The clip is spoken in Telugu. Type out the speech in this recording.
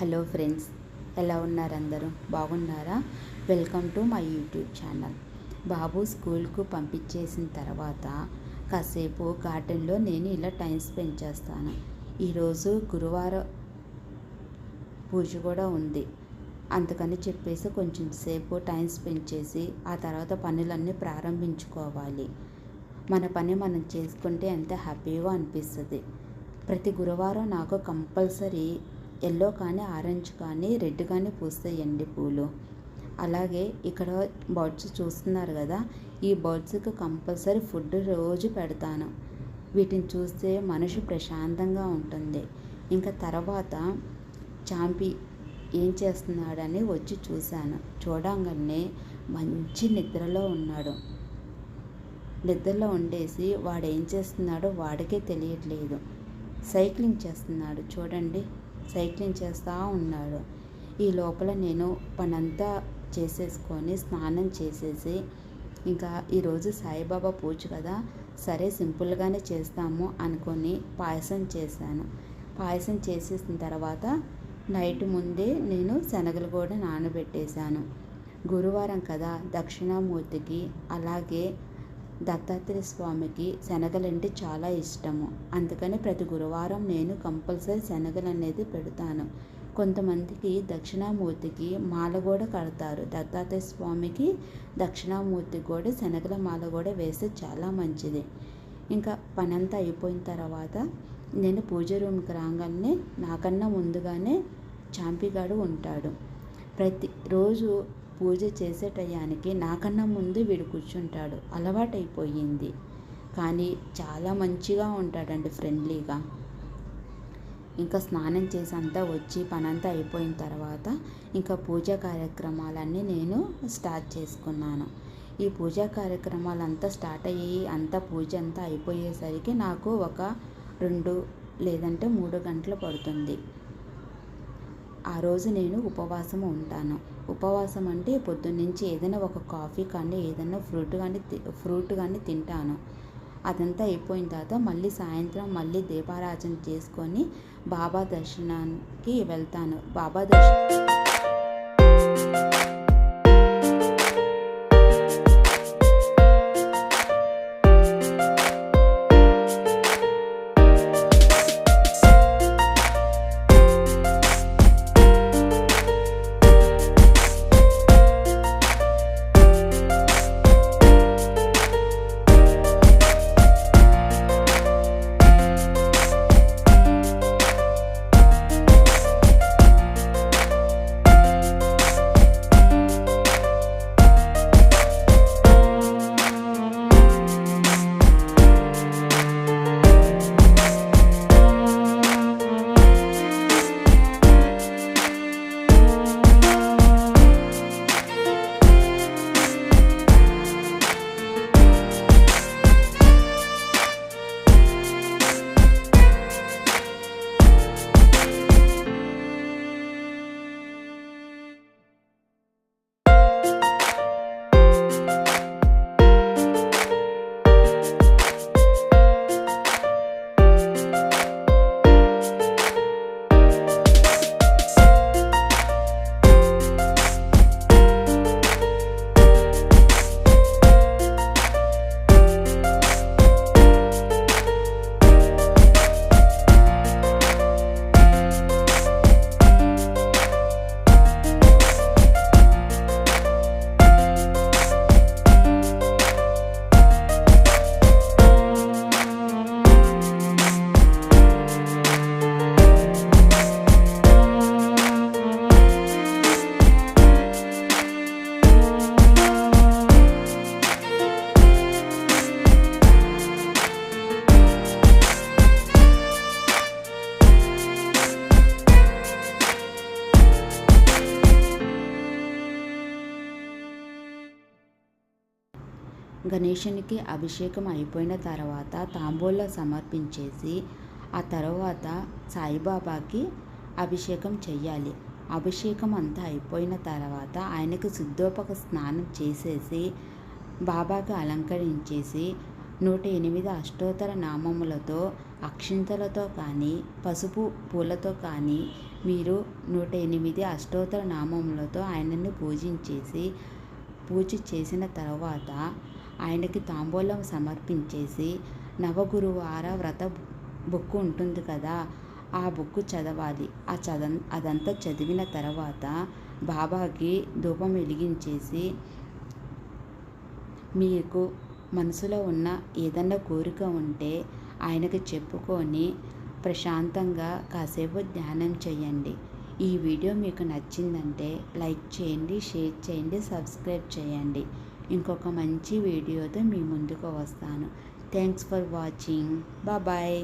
హలో ఫ్రెండ్స్ ఎలా ఉన్నారు అందరూ బాగున్నారా? Welcome to my YouTube channel. బాబు స్కూల్కు పంపించేసిన తర్వాత కాసేపు గార్డెన్లో నేను ఇలా టైం స్పెండ్ చేస్తాను. ఈరోజు గురువారం పూజ కూడా ఉంది. అందుకని చెప్పేసి కొంచెం సేపు టైం స్పెండ్ చేసి ఆ తర్వాత పనులన్నీ ప్రారంభించుకోవాలి. మన పని మనం చేసుకుంటే ఎంత హ్యాపీగా అనిపిస్తుంది. ప్రతి గురువారం నాకు కంపల్సరీ ఎల్లో కానీ ఆరెంజ్ కానీ రెడ్ కానీ పూస్తాయండి పూలు. అలాగే ఇక్కడ బర్డ్స్ చూస్తున్నారు కదా ఈ బర్డ్స్కి కంపల్సరీ ఫుడ్ రోజు పెడతాను. వీటిని చూస్తే మనసు ప్రశాంతంగా ఉంటుంది. ఇంకా తర్వాత చాంపి ఏం చేస్తున్నాడని వచ్చి చూశాను. చూడంగానే మంచి నిద్రలో ఉన్నాడు. నిద్రలో ఉండేసి వాడు ఏం చేస్తున్నాడో వాడికే తెలియట్లేదు. సైక్లింగ్ చేస్తున్నాడు. చూడండి. సైక్లింగ్ చేస్తూ ఉన్నాడు. ఈ లోపల నేను పనంతా చేసేసుకొని స్నానం చేసేసి ఇంకా ఈరోజు సాయిబాబా పూజ కదా సరే సింపుల్గానే చేస్తాము అనుకొని పాయసం చేశాను. పాయసం చేసేసిన తర్వాత నైట్ ముందే నేను శనగలు కూడా నానబెట్టేశాను. గురువారం కదా దక్షిణామూర్తికి అలాగే దత్తాత్రేయ స్వామికి శనగలంటే చాలా ఇష్టము. అందుకని ప్రతి గురువారం నేను కంపల్సరీ శనగలు అనేది పెడతాను. కొంతమందికి దక్షిణామూర్తికి మాల కూడా కడతారు. దత్తాత్రేయ స్వామికి దక్షిణామూర్తికి కూడా శనగల మాల కూడా వేస్తే చాలా మంచిది. ఇంకా పని అంతా అయిపోయిన తర్వాత నేను పూజ రూమ్కి రాగానే నాకన్నా ముందుగానే చాంపిగాడు ఉంటాడు. ప్రతిరోజు పూజ చేసే టయానికి నాకన్నా ముందు వీడు కూర్చుంటాడు. అలవాటైపోయింది. కానీ చాలా మంచిగా ఉంటాడండి ఫ్రెండ్లీగా. ఇంకా స్నానం చేసంతా అంతా వచ్చి పనంతా అయిపోయిన తర్వాత ఇంకా పూజా కార్యక్రమాలన్నీ నేను స్టార్ట్ చేసుకున్నాను. ఈ పూజా కార్యక్రమాలు అంతా స్టార్ట్ అయ్యి అంతా పూజ అంతా అయిపోయేసరికి నాకు ఒక రెండు లేదంటే మూడు గంటలు పడుతుంది. ఆ రోజు నేను ఉపవాసం ఉంటాను. ఉపవాసం అంటే పొద్దున్నుంచి ఏదైనా ఒక కాఫీ కానీ ఏదైనా ఫ్రూట్ కానీ ఫ్రూట్ కానీ తింటాను. అదంతా అయిపోయిన తర్వాత మళ్ళీ సాయంత్రం మళ్ళీ దీపారాజన చేసుకొని బాబా దర్శనానికి వెళ్తాను. బాబా దర్శనం గణేషునికి అభిషేకం అయిపోయిన తర్వాత తాంబూలం సమర్పించేసి ఆ తర్వాత సాయిబాబాకి అభిషేకం చెయ్యాలి. అభిషేకం అంతా అయిపోయిన తర్వాత ఆయనకు శుద్ధోపక స్నానం చేసేసి బాబాకి అలంకరించేసి నూట ఎనిమిది అష్టోత్తర నామములతో అక్షింతలతో కానీ పసుపు పూలతో కానీ మీరు నూట ఎనిమిది అష్టోత్తర నామములతో ఆయనని పూజించేసి పూజ చేసిన తర్వాత ఆయనకి తాంబూలం సమర్పించేసి నవగురువార వ్రత బుక్ ఉంటుంది కదా ఆ బుక్ చదవాలి. ఆ చద అదంతా చదివిన తర్వాత బాబాకి ధూపం వెలిగించేసి మీకు మనసులో ఉన్న ఏదన్నా కోరిక ఉంటే ఆయనకి చెప్పుకొని ప్రశాంతంగా కాసేపు ధ్యానం చేయండి. ఈ వీడియో మీకు నచ్చిందంటే లైక్ చేయండి షేర్ చేయండి సబ్స్క్రైబ్ చేయండి. ఇంకొక మంచి వీడియోతో మీ ముందుకు వస్తాను. Thanks for watching bye